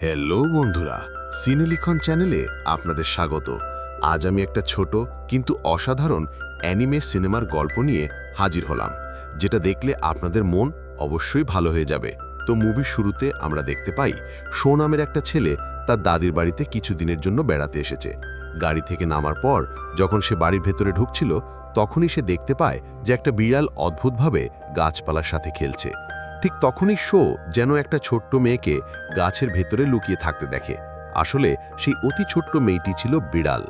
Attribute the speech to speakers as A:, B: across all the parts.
A: Hello বন্ধুরা। সিনেলিখন চ্যানেলে আপনাদের স্বাগত। আজ আমি একটা ছোট কিন্তু অসাধারণ অ্যানিমে সিনেমার গল্প নিয়ে হাজির হলাম, যেটা দেখলে আপনাদের মন অবশ্যই ভালো হয়ে যাবে। তো মুভির শুরুতে আমরা দেখতে পাই, শো নামের একটা ছেলে তার দাদির বাড়িতে কিছুদিনের জন্য বেড়াতে এসেছে। গাড়ি থেকে নামার পর যখন সে বাড়ির ভেতরে ঢুকছিল, তখনই সে দেখতে পায় যে একটা বিড়াল অদ্ভুতভাবে গাছপালার সাথে খেলছে। ঠিক তখনই শো যেন একটা ছোট্ট মেয়েকে গাছের ভেতরে লুকিয়ে থাকতে দেখে। আসলে সেই অতি ছোট্ট মেয়েটি ছিল বিড়াল,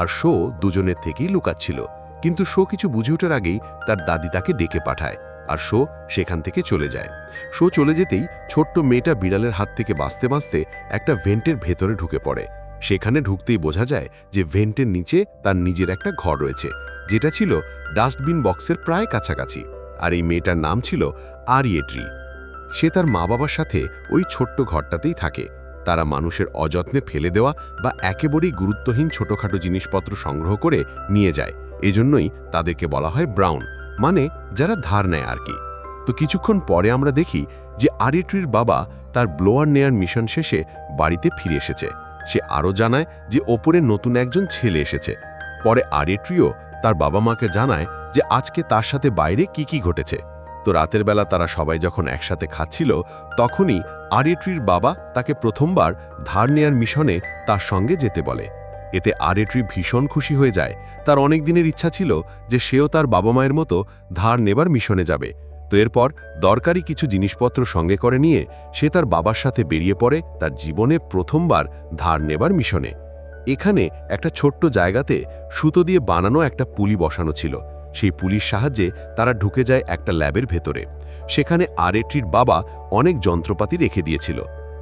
A: আর শো দুজনের থেকেই লুকাচ্ছিল। কিন্তু শো কিছু বুঝে ওঠার আগেই তার দাদি তাকে ডেকে পাঠায়, আর শো সেখান থেকে চলে যায়। শো চলে যেতেই ছোট্ট মেয়েটা বিড়ালের হাত থেকে বাঁচতে বাঁচতে একটা ভেন্টের ভেতরে ঢুকে পড়ে। সেখানে ঢুকতেই বোঝা যায় যে ভেন্টের নিচে তার নিজের একটা ঘর রয়েছে, যেটা ছিল ডাস্টবিন বক্সের প্রায় কাছাকাছি। আর এই মেয়েটার নাম ছিল আরিয়েট্রি সে তার মা বাবার সাথে ওই ছোট্ট ঘরটাতেই থাকে। তারা মানুষের অযত্নে ফেলে দেওয়া বা একেবারেই গুরুত্বহীন ছোটখাটো জিনিসপত্র সংগ্রহ করে নিয়ে যায়। এজন্যই তাদেরকে বলা হয় ব্রাউন মানে যারা ধার নেয় আর কি। তো কিছুক্ষণ পরে আমরা দেখি যে আরিয়েট্রির বাবা তার ব্লোয়ার নেয়ার মিশন শেষে বাড়িতে ফিরে এসেছে। সে আরও জানায় যে ওপরে নতুন একজন ছেলে এসেছে। পরে আরিয়েট্রিও তার বাবা মাকে জানায় যে আজকে তার সাথে বাইরে কি কি ঘটেছে। তো রাতের বেলা তারা সবাই যখন একসাথে খাচ্ছিল, তখনই আরেট্রির বাবা তাকে প্রথমবার ধার নেয়ার মিশনে তার সঙ্গে যেতে বলে। এতে আরেট্রি ভীষণ খুশি হয়ে যায়। তার অনেক দিনের ইচ্ছা ছিল যে সেও তার বাবা মায়ের মতো ধার নেবার মিশনে যাবে। তো এরপর দরকারি কিছু জিনিসপত্র সঙ্গে করে নিয়ে সে তার বাবার সাথে বেরিয়ে পড়ে তার জীবনে প্রথমবার ধার নেবার মিশনে। এখানে একটা ছোট্ট জায়গাতে সুতো দিয়ে বানানো একটা পুলি বসানো ছিল। সেই পুলিশ সাহায্যে তারা ঢুকে যায় একটা ল্যাবের ভেতরে। সেখানে আরেট্রির বাবা অনেক যন্ত্রপাতি রেখে দিয়েছিল।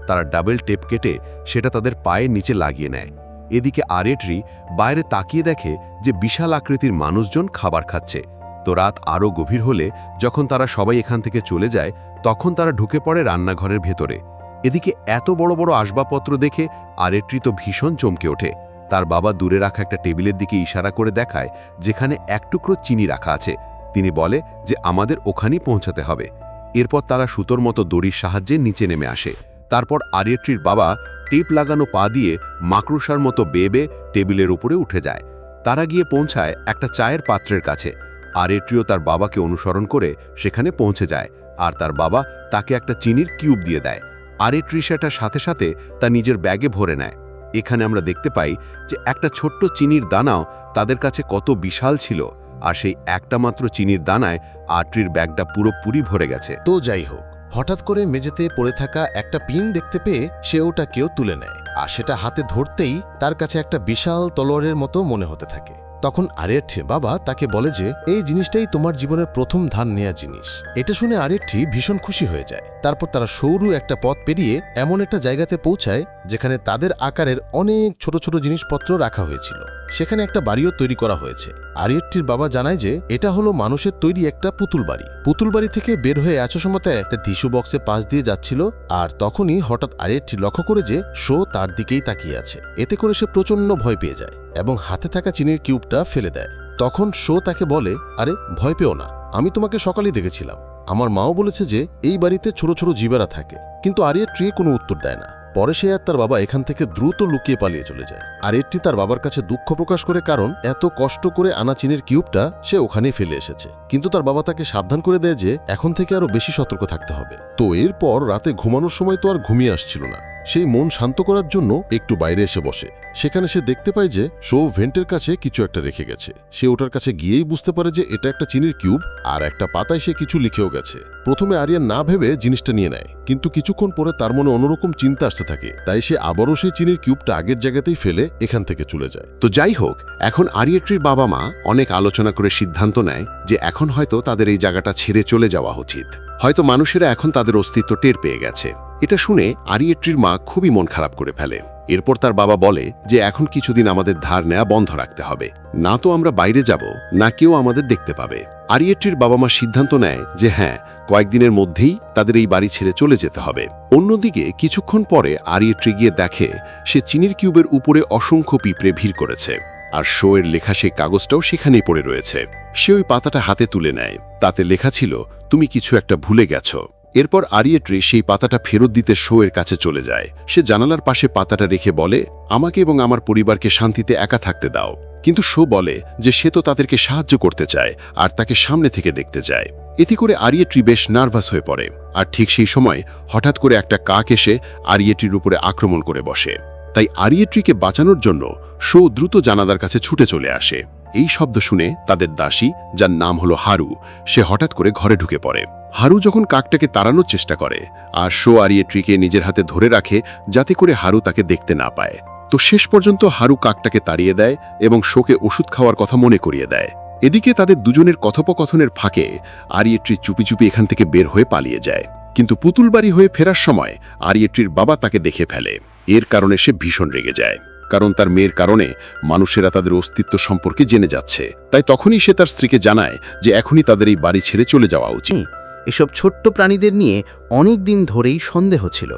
A: তারা ডাবল টেপ কেটে সেটা তাদের পায়ের নিচে লাগিয়ে নেয়। এদিকে আরেট্রি বাইরে তাকিয়ে দেখে যে বিশাল আকৃতির মানুষজন খাবার খাচ্ছে। তো রাত আরও গভীর হলে যখন তারা সবাই এখান থেকে চলে যায়, তখন তারা ঢুকে পড়ে রান্নাঘরের ভেতরে। এদিকে এত বড় বড় আসবাবপত্র দেখে আরেট্রি তো ভীষণ চমকে ওঠে। তার বাবা দূরে রাখা একটা টেবিলের দিকে ইশারা করে দেখায়, যেখানে এক টুকরো চিনি রাখা আছে। তিনি বলে যে আমাদের ওখানেই পৌঁছাতে হবে। এরপর তারা সুতোর মতো দড়ির সাহায্যে নিচে নেমে আসে। তারপর আরিয়েট্রির বাবা টেপ লাগানো পা দিয়ে মাকড়সার মতো বেবে টেবিলের উপরে উঠে যায়। তারা গিয়ে পৌঁছায় একটা চায়ের পাত্রের কাছে। আরেট্রিও তার বাবাকে অনুসরণ করে সেখানে পৌঁছে যায় আর তার বাবা তাকে একটা চিনির কিউব দিয়ে দেয়। আরেট্রি সেটার সাথে সাথে তা নিজের ব্যাগে ভরে নেয়। এখানে আমরা দেখতে পাই যে একটা ছোট্ট চিনির দানাও তাদের কাছে কত বিশাল ছিল, আর সেই একটা মাত্র চিনির দানায় আটরির ব্যাগটা পুরোপুরি ভরে গেছে।
B: তো যাই হোক, হঠাৎ করে মেঝেতে পড়ে থাকা একটা পিন দেখতে পেয়ে সে ওটা কেউ তুলে নেয়। আর সেটা হাতে ধরতেই তার কাছে একটা বিশাল তলোয়ারের মতো মনে হতে থাকে। তখন আরিয়াঠি বাবা তাকে বলে যে, এই জিনিসটাই তোমার জীবনের প্রথম ধান নেয়া জিনিস। এটা শুনে আরিয়াঠি ভীষণ খুশি হয়ে যায়। তারপর তারা সৌরু একটা পথ পেরিয়ে এমন একটা জায়গাতে পৌঁছায় যেখানে তাদের আকারের অনেক ছোট ছোট জিনিসপত্র রাখা হয়েছিল। সেখানে একটা বাড়িও তৈরি করা হয়েছে। আরিয়েটটির বাবা জানায় যে, এটা হলো মানুষের তৈরি একটা পুতুল বাড়ি। পুতুল বাড়ি থেকে বের হয়ে সময়তে একটা টিস্যু বক্সে পাশ দিয়ে যাচ্ছিল, আর তখনই হঠাৎ আরিয়েটটি লক্ষ্য করে যে, শো তার দিকেই তাকিয়ে আছে। এতে করে সে প্রচণ্ড ভয় পেয়ে যায় এবং হাতে থাকা চিনির কিউবটা ফেলে দেয়। তখন শো তাকে বলে, আরে, ভয় পেও না। আমি তোমাকে সকালেই দেখেছিলাম। আমার মাও বলেছে যে, এই বাড়িতে ছোট ছোট জীবেরা থাকে। কিন্তু আরিয়েট্রি কোনো উত্তর দেয় না। পরে সে আর তার বাবা এখান থেকে দ্রুত লুকিয়ে পালিয়ে চলে যায়। আর এটি তার বাবার কাছে দুঃখ প্রকাশ করে কারণ এত কষ্ট করে আনা চিনির কিউবটা সে ওখানেই ফেলে এসেছে। কিন্তু তার বাবা তাকে সাবধান করে দেয় যে, এখন থেকে আরও বেশি সতর্ক থাকতে হবে। তো এরপর রাতে ঘুমানোর সময় তো আর ঘুমিয়ে আসছিল না। সেই মন শান্ত করার জন্য একটু বাইরে এসে বসে। সেখানে সে দেখতে পায় যে শো ভেন্টের কাছে কিছু একটা রেখে গেছে। সে ওটার কাছে গিয়েই বুঝতে পারে যে এটা একটা চিনির কিউব আর একটা পাতায় সে কিছু লিখেও গেছে। প্রথমে আরিয়ান না ভেবে জিনিসটা নিয়ে নেয়, কিন্তু কিছুক্ষণ পরে তার মনে অন্যরকম চিন্তা আসতে থাকে। তাই সে আবারও সেই চিনির কিউবটা আগের জায়গাতেই ফেলে এখান থেকে চলে যায়।
A: তো যাই হোক, এখন আরিয়েট্রির বাবা মা অনেক আলোচনা করে সিদ্ধান্ত নেয় যে এখন হয়তো তাদের এই জায়গাটা ছেড়ে চলে যাওয়া উচিত। হয়তো মানুষেরা এখন তাদের অস্তিত্ব টের পেয়ে গেছে। এটা শুনে আরিয়েট্রির মা খুবই মন খারাপ করে ফেলে। এরপর তার বাবা বলে যে এখন কিছুদিন আমাদের ধার নেয়া বন্ধ রাখতে হবে। না তো আমরা বাইরে যাব, না কেউ আমাদের দেখতে পাবে। আরিয়েট্রির বাবা মা সিদ্ধান্ত নেয় যে হ্যাঁ কয়েকদিনের মধ্যেই তাদের এই বাড়ি ছেড়ে চলে যেতে হবে। অন্যদিকে কিছুক্ষণ পরে আরিয়েট্রি গিয়ে দেখে সে চিনির কিউবের উপরে অসংখ্য পিঁপড়ে ভিড় করেছে। আর শোয়ের লেখা সেই কাগজটাও সেখানেই পড়ে রয়েছে। সে ওই পাতাটা হাতে তুলে নেয়। তাতে লেখা ছিল, তুমি কিছু একটা ভুলে গেছো। এরপর আরিয়েট্রি সেই পাতাটা ফেরত দিতে শো এর কাছে চলে যায়। সে জানালার পাশে পাতাটা রেখে বলে, আমাকে এবং আমার পরিবারকে শান্তিতে একা থাকতে দাও। কিন্তু শো বলে যে সে তো তাদেরকে সাহায্য করতে চায় আর তাকে সামনে থেকে দেখতে চায়। এতে করে আরিয়েট্রি বেশ নার্ভাস হয়ে পড়ে আর ঠিক সেই সময় হঠাৎ করে একটা কাক এসে আরিয়েট্রির উপরে আক্রমণ করে বসে। তাই আরিয়েট্রিকে বাঁচানোর জন্য শো দ্রুত জানাদার কাছে ছুটে চলে আসে। এই শব্দ শুনে তাদের দাসী, যার নাম হলো হারু, সে হঠাৎ করে ঘরে ঢুকে পড়ে। হারু যখন কাকটাকে তাড়ানোর চেষ্টা করে, আর শো আরিয়েট্রিকে নিজের হাতে ধরে রাখে যাতে করে হারু তাকে দেখতে না পায়, তো শেষ পর্যন্ত হারু কাকটাকে তাড়িয়ে দেয় এবং শোকে ওষুধ খাওয়ার কথা মনে করিয়ে দেয়। এদিকে তাদের দুজনের কথোপকথনের ফাঁকে আরিয়েট্রি চুপি চুপি এখান থেকে বের হয়ে পালিয়ে যায়। কিন্তু পুতুল বাড়ি হয়ে ফেরার সময় আরিয়েট্রির বাবা তাকে দেখে ফেলে। এর কারণে সে ভীষণ রেগে যায়। কারণ তার মেয়ের কারণে মানুষেরা তাদের অস্তিত্ব সম্পর্কে জেনে যাচ্ছে। তাই তখনই সে তার স্ত্রীকে জানায় যে এখনই তাদের এই বাড়ি ছেড়ে চলে যাওয়া উচিত।
C: এসব ছোট্ট প্রাণীদের নিয়ে অনেক দিন ধরেই সন্দেহ ছিল।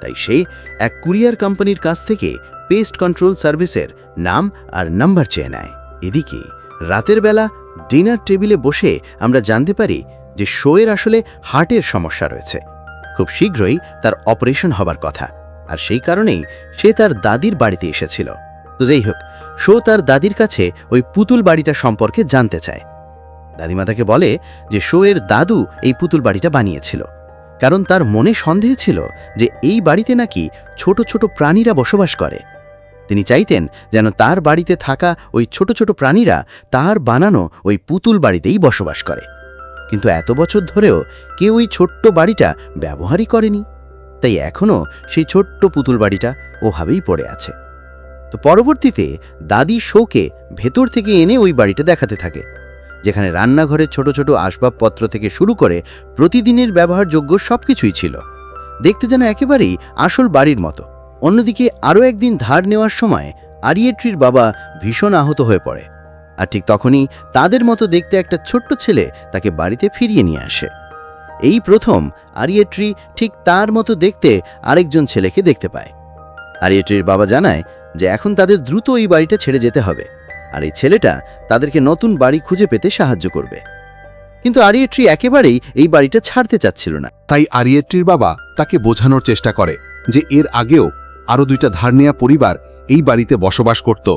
C: তাই সে এক কুরিয়ার কোম্পানির কাছ থেকে পেস্ট কন্ট্রোল সার্ভিসের নাম আর নাম্বার চেয়ে নেয়। এদিকে রাতের বেলা ডিনার টেবিলে বসে আমরা জানতে পারি যে শোয়ের আসলে হার্টের সমস্যা রয়েছে। খুব শীঘ্রই তার অপারেশন হবার কথা। আর সেই কারণেই সে তার দাদির বাড়িতে এসেছিল। তো যাই হোক, শো তার দাদির কাছে ওই পুতুল বাড়িটা সম্পর্কে জানতে চায়। দাদিমা তাকে বলে যে শোয়ের দাদু এই পুতুল বাড়িটা বানিয়েছিল। কারণ তার মনে সন্দেহ ছিল যে এই বাড়িতে নাকি ছোট ছোট প্রাণীরা বসবাস করে। তিনি চাইতেন যেন তার বাড়িতে থাকা ওই ছোট ছোট প্রাণীরা তার বানানো ওই পুতুল বাড়িতেই বসবাস করে। কিন্তু এত বছর ধরেও কেউ ওই ছোট্ট বাড়িটা ব্যবহারই করেনি। তাই এখনও সেই ছোট্ট পুতুল বাড়িটা ওভাবেই পড়ে আছে। তো পরবর্তীতে দাদি শোকে ভেতর থেকে এনে ওই বাড়িটা দেখাতে থাকে। যেখানে রান্নাঘরের ছোট ছোট আসবাবপত্র থেকে শুরু করে প্রতিদিনের ব্যবহারযোগ্য সবকিছুই ছিল। দেখতে যেন একেবারেই আসল বাড়ির মতো। অন্যদিকে আরও একদিন ধার নেওয়ার সময় আরিয়েট্রির বাবা ভীষণ আহত হয়ে পড়ে। আর ঠিক তখনই তাদের মতো দেখতে একটা ছোট্ট ছেলে তাকে বাড়িতে ফিরিয়ে নিয়ে আসে। এই প্রথম আরিয়েট্রি ঠিক তার মতো দেখতে আরেকজন ছেলেকে দেখতে পায়। আরিয়েট্রির বাবা জানায় যে এখন তাদের দ্রুত এই বাড়িটা ছেড়ে যেতে হবে। আর এই ছেলেটা তাদেরকে নতুন বাড়ি খুঁজে পেতে সাহায্য করবে। কিন্তু আরিয়েট্রি একেবারেই এই বাড়িটা ছাড়তে চাচ্ছিল না।
D: তাই আরিয়েট্রির বাবা তাকে বোঝানোর চেষ্টা করে যে এর আগেও আরও দুইটা ধার নেয়া পরিবার এই বাড়িতে বসবাস করত,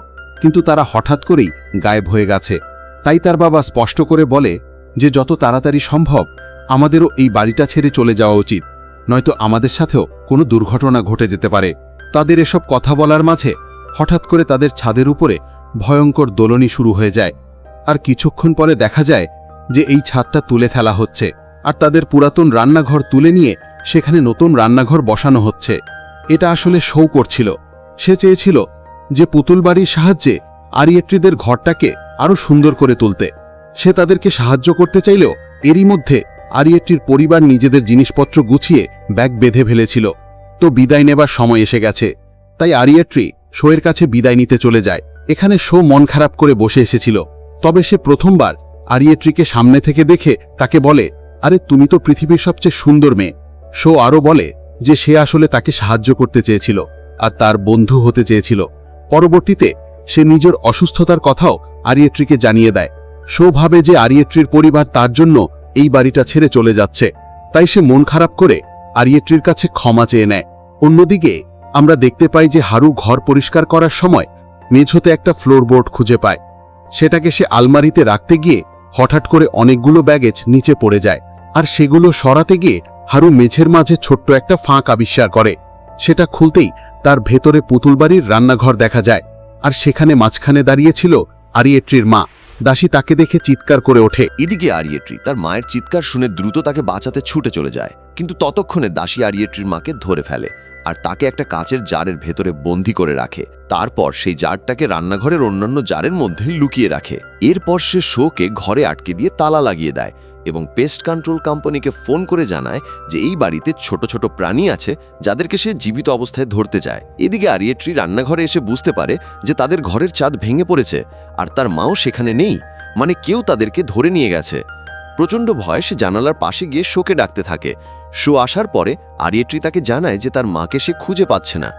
D: কিন্তু তারা হঠাৎ করেই গায়েব হয়ে গেছে। তাই তার বাবা স্পষ্ট করে বলে যে, যত তাড়াতাড়ি সম্ভব আমাদেরও এই বাড়িটা ছেড়ে চলে যাওয়া উচিত, নয়তো আমাদের সাথেও কোনো দুর্ঘটনা ঘটে যেতে পারে। তাদের এসব কথা বলার মাঝে হঠাৎ করে তাদের ছাদের উপরে ভয়ঙ্কর দোলনি শুরু হয়ে যায়। আর কিছুক্ষণ পরে দেখা যায় যে এই ছাদটা তুলে ফেলা হচ্ছে আর তাদের পুরাতন রান্নাঘর তুলে নিয়ে সেখানে নতুন রান্নাঘর বসানো হচ্ছে। এটা আসলে শৌ করছিল। সে চেয়েছিল যে পুতুল বাড়ির সাহায্যে আরিয়েট্রিদের ঘরটাকে আরও সুন্দর করে তুলতে। সে তাদেরকে সাহায্য করতে চাইলেও এরই মধ্যে আরিয়েট্রির পরিবার নিজেদের জিনিসপত্র গুছিয়ে ব্যাগ বেঁধে ফেলেছিল। তো বিদায় নেবার সময় এসে গেছে। তাই আরিয়েট্রি শোয়ের কাছে বিদায় নিতে চলে যায়। এখানে শো মন খারাপ করে বসে এসেছিল। তবে সে প্রথমবার আরিয়েট্রিকে সামনে থেকে দেখে তাকে বলে, আরে, তুমি তো পৃথিবীর সবচেয়ে সুন্দর মেয়ে। শো আরও বলে যে সে আসলে তাকে সাহায্য করতে চেয়েছিল আর তার বন্ধু হতে চেয়েছিল। পরবর্তীতে সে নিজের অসুস্থতার কথাও আরিয়েট্রিকে জানিয়ে দেয়। শো ভাবে যে আরিয়েট্রির পরিবার তার জন্য এই বাড়িটা ছেড়ে চলে যাচ্ছে। তাই সে মন খারাপ করে আরিয়েট্রির কাছে ক্ষমা চেয়ে নেয়। অন্যদিকে আমরা দেখতে পাই যে হারু ঘর পরিষ্কার করার সময় মেঝোতে একটা ফ্লোরবোর্ড খুঁজে পায়। সেটাকে সে আলমারিতে রাখতে গিয়ে হঠাৎ করে অনেকগুলো ব্যাগেজ নিচে পড়ে যায় আর সেগুলো সরাতে গিয়ে হারু মেঝের মাঝে ছোট্ট একটা ফাঁক আবিষ্কার করে। সেটা খুলতেই তার ভেতরে পুতুল বাড়ির রান্নাঘর দেখা যায় আর সেখানে মাঝখানে দাঁড়িয়েছিল আরিয়েট্রির মা। দাসী তাকে দেখে চিৎকার করে ওঠে।
E: এদিকে আরিয়েট্রি তার মায়ের চিৎকার শুনে দ্রুত তাকে বাঁচাতে ছুটে চলে যায়। কিন্তু ততক্ষণে দাসী আরিয়েট্রির মাকে ধরে ফেলে। আর তাকে একটা কাচের জারের ভেতরে বন্দি করে রাখে। তারপর সেই জারটাকে রান্নাঘরের অন্যান্য জারের মধ্যে লুকিয়ে রাখে। এরপর সে শোকে ঘরে আটকে দিয়ে তালা লাগিয়ে দেয় এবং পেস্ট কন্ট্রোল কোম্পানিকে ফোন করে জানায় যে এই বাড়িতে ছোট ছোট প্রাণী আছে যাদেরকে সে জীবিত অবস্থায় ধরতে চায়। এদিকে আরিয়েট্রি রান্নাঘরে এসে বুঝতে পারে যে তাদের ঘরের চাঁদ ভেঙে পড়েছে আর তার মাও সেখানে নেই। মানে কেউ তাদেরকে ধরে নিয়ে গেছে। প্রচণ্ড ভয় সে জানালার পাশে গিয়ে শোকে ডাকতে থাকে। শো আসার পরে আরিয়েট্রি তাকে জানায় যে তার মাকে সে খুঁজে পাচ্ছে না।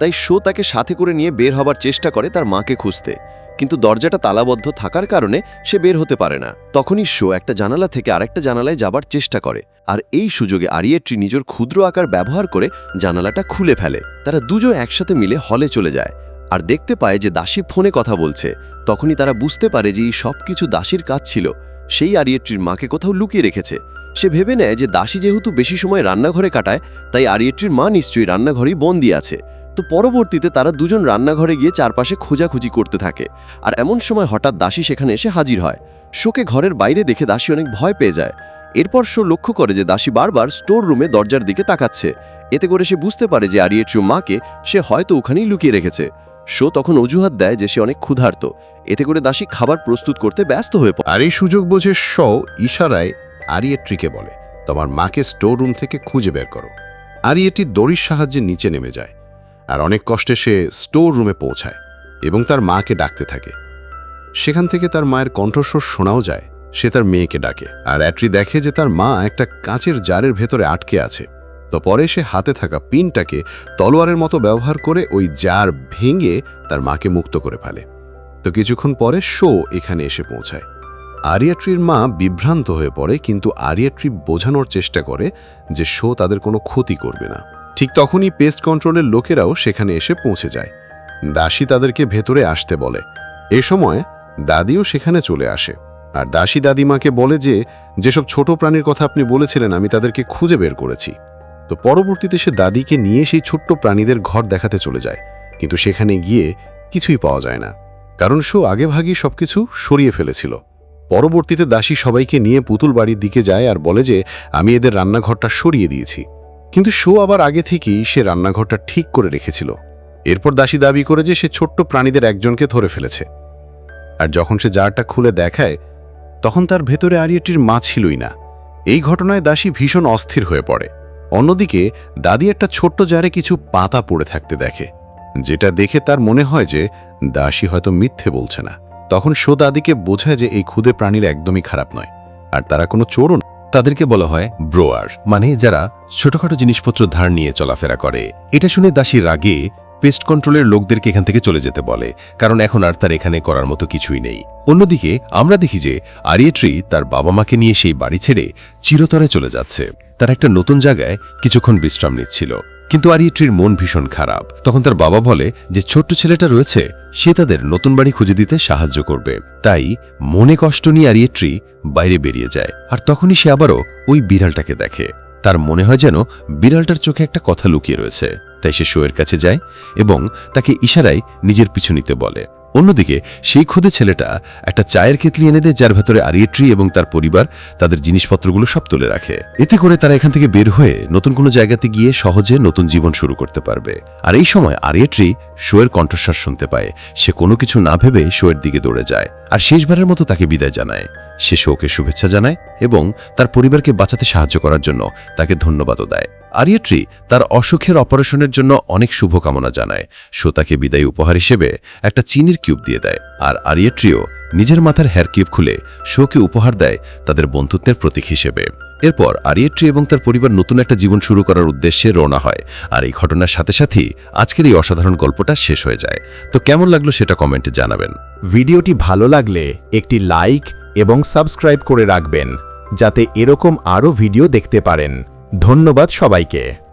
E: তাই শো তাকে সাথে করে নিয়ে বের হবার চেষ্টা করে তার মাকে খুঁজতে। কিন্তু দরজাটা তালাবদ্ধ থাকার কারণে সে বের হতে পারে না। তখনই শো একটা জানালা থেকে আরেকটা জানালায় যাবার চেষ্টা করে। আর এই সুযোগে আরিয়েট্রি নিজের ক্ষুদ্র আকার ব্যবহার করে জানালাটা খুলে ফেলে। তারা দুজন একসাথে মিলে হলে চলে যায়। আর দেখতে পায় যে দাসী ফোনে কথা বলছে। তখনই তারা বুঝতে পারে যে এই সব কিছু দাসীর কাজ ছিল। সেই আরিয়েট্রির মাকে কোথাও লুকিয়ে রেখেছে। সে ভেবে নেয় যে দাসী যেহেতু বেশি সময় রান্নাঘরে কাটায়, তাই আরিয়েট্রির মা নিশ্চয়ই রান্নাঘরেই বন্দি আছে। তো পরবর্তীতে তারা দুজন রান্নাঘরে গিয়ে চারপাশে খোঁজাখুঁজি করতে থাকে। আর এমন সময় হঠাৎ দাসী সেখানে এসে হাজির হয়। শোকে ঘরের বাইরে দেখে দাসী অনেক ভয় পেয়ে যায়। এরপর শো লক্ষ্য করে যে দাসী বারবার স্টোর রুমে দরজার দিকে তাকাচ্ছে। এতে করে সে বুঝতে পারে যে আরিয়েট্রির মাকে সে হয়তো ওখানেই লুকিয়ে রেখেছে। শো তখন অজুহাত দেয় যে সে অনেক ক্ষুধার্ত। এতে করে দাসী খাবার প্রস্তুত করতে ব্যস্ত হয়ে পড়ে।
A: আর এই সুযোগ বোঝে শ ইশারায় আরিয়েট্রিকে বলে, তোমার মাকে স্টোর রুম থেকে খুঁজে বের করো। আরিয়েটি দড়ির সাহায্যে নিচে নেমে যায়, আর অনেক কষ্টে সে স্টোর রুমে পৌঁছায় এবং তার মাকে ডাকতে থাকে। সেখান থেকে তার মায়ের কণ্ঠস্বর শোনাও যায়, সে তার মেয়েকে ডাকে, আর অ্যাট্রি দেখে যে তার মা একটা কাঁচের জারের ভেতরে আটকে আছে। তো পরে সে হাতে থাকা পিনটাকে তলোয়ারের মতো ব্যবহার করে ওই জার ভেঙে তার মাকে মুক্ত করে ফেলে। তো কিছুক্ষণ পরে শো এখানে এসে পৌঁছায়। আরিয়াট্রির মা বিভ্রান্ত হয়ে পড়ে, কিন্তু আরিয়াট্রি বোঝানোর চেষ্টা করে যে শো তাদের কোনো ক্ষতি করবে না। ঠিক তখনই পেস্ট কন্ট্রোলের লোকেরাও সেখানে এসে পৌঁছে যায়। দাসী তাদেরকে ভেতরে আসতে বলে। এ সময় দাদিও সেখানে চলে আসে। আর দাসী দাদিমাকে বলে যে, যেসব ছোট প্রাণীর কথা আপনি বলেছিলেন, আমি তাদেরকে খুঁজে বের করেছি। তো পরবর্তীতে সে দাদিকে নিয়ে সেই ছোট্ট প্রাণীদের ঘর দেখাতে চলে যায়। কিন্তু সেখানে গিয়ে কিছুই পাওয়া যায় না। কারণ শো আগেভাগেই সবকিছু সরিয়ে ফেলেছিল। পরবর্তীতে দাসী সবাইকে নিয়ে পুতুল বাড়ির দিকে যায় আর বলে যে, আমি এদের রান্নাঘরটা সরিয়ে দিয়েছি। কিন্তু শো আবার আগে থেকেই সে রান্নাঘরটা ঠিক করে রেখেছিল। এরপর দাসী দাবি করে যে, সে ছোট্ট প্রাণীদের একজনকে ধরে ফেলেছে। আর যখন সে জারটা খুলে দেখায়, তখন তার ভেতরে আরিয়েটির মা ছিলই না। এই ঘটনায় দাসী ভীষণ অস্থির হয়ে পড়ে। অন্যদিকে, দাদি একটা ছোট্ট জারে কিছু পাতা পড়ে থাকতে দেখে, যেটা দেখে তার মনে হয় যে, দাসী হয়তো মিথ্যে বলছে না। তখন শো দাদিকে বোঝায় যে এই ক্ষুদে প্রাণীর একদমই খারাপ নয়। আর তারা কোনো চোরও।
F: তাদেরকে বলা হয় ব্রোয়ার মানে যারা ছোটখাটো জিনিসপত্র ধার নিয়ে চলাফেরা করে। এটা শুনে দাসী রাগে পেস্ট কন্ট্রোলের লোকদেরকে এখান থেকে চলে যেতে বলে, কারণ এখন আর তার এখানে করার মতো কিছুই নেই। অন্যদিকে, আমরা দেখি যে আরিয়েট্রি তার বাবা মাকে নিয়ে সেই বাড়ি ছেড়ে চিরতরে চলে যাচ্ছে। তার একটা নতুন জায়গায় কিছুক্ষণ বিশ্রাম নিচ্ছিল। কিন্তু আরিয়েট্রির মন ভীষণ খারাপ। তখন তার বাবা বলে যে, ছোট্ট ছেলেটা রয়েছে, সে তাদের নতুন বাড়ি খুঁজে দিতে সাহায্য করবে। তাই মনে কষ্ট নিয়ে আরিয়েট্রি বাইরে বেরিয়ে যায়। আর তখনই সে আবারও ওই বিড়ালটাকে দেখে। তার মনে হয় যেন বিড়ালটার চোখে একটা কথা লুকিয়ে রয়েছে। তাই সে শোয়ের কাছে যায় এবং তাকে ইশারায় নিজের পিছু নিতে বলে। অন্যদিকে, সেই খুদে ছেলেটা একটা চায়ের কেতলি এনে দেয় যার ভেতরে আরিয়েট্রি এবং তার পরিবার তাদের জিনিসপত্রগুলো সব তুলে রাখে। এতে করে তারা এখান থেকে বের হয়ে নতুন কোনো জায়গাতে গিয়ে সহজে নতুন জীবন শুরু করতে পারবে। আর এই সময় আরিয়েট্রি শোয়ের কণ্ঠস্বর শুনতে পায়। সে কোনো কিছু না ভেবে শোয়ের দিকে দৌড়ে যায় আর শেষবারের মতো তাকে বিদায় জানায়। সে শোকে শুভেচ্ছা জানায় এবং তার পরিবারকে বাঁচাতে সাহায্য করার জন্য তাকে ধন্যবাদও দেয়। আরিয়েট্রি তার অসুখের অপারেশনের জন্য অনেক শুভকামনা জানায়। শ্রোতাকে তাকে বিদায় উপহার হিসেবে একটা চিনির কিউব দিয়ে দেয়। আর আরিয়েট্রিও নিজের মাথার হেয়ার কিউব খুলে শোকে উপহার দেয় তাদের বন্ধুত্বের প্রতীক হিসেবে। এরপর আরিয়েট্রি এবং তার পরিবার নতুন একটা জীবন শুরু করার উদ্দেশ্যে রওনা হয়। আর এই ঘটনার সাথে সাথেই আজকের এই অসাধারণ গল্পটা শেষ হয়ে যায়। তো কেমন লাগল সেটা কমেন্টে জানাবেন।
G: ভিডিওটি ভালো লাগলে একটি লাইক এবং সাবস্ক্রাইব করে রাখবেন, যাতে এরকম আরও ভিডিও দেখতে পারেন। ধন্যবাদ সবাইকে।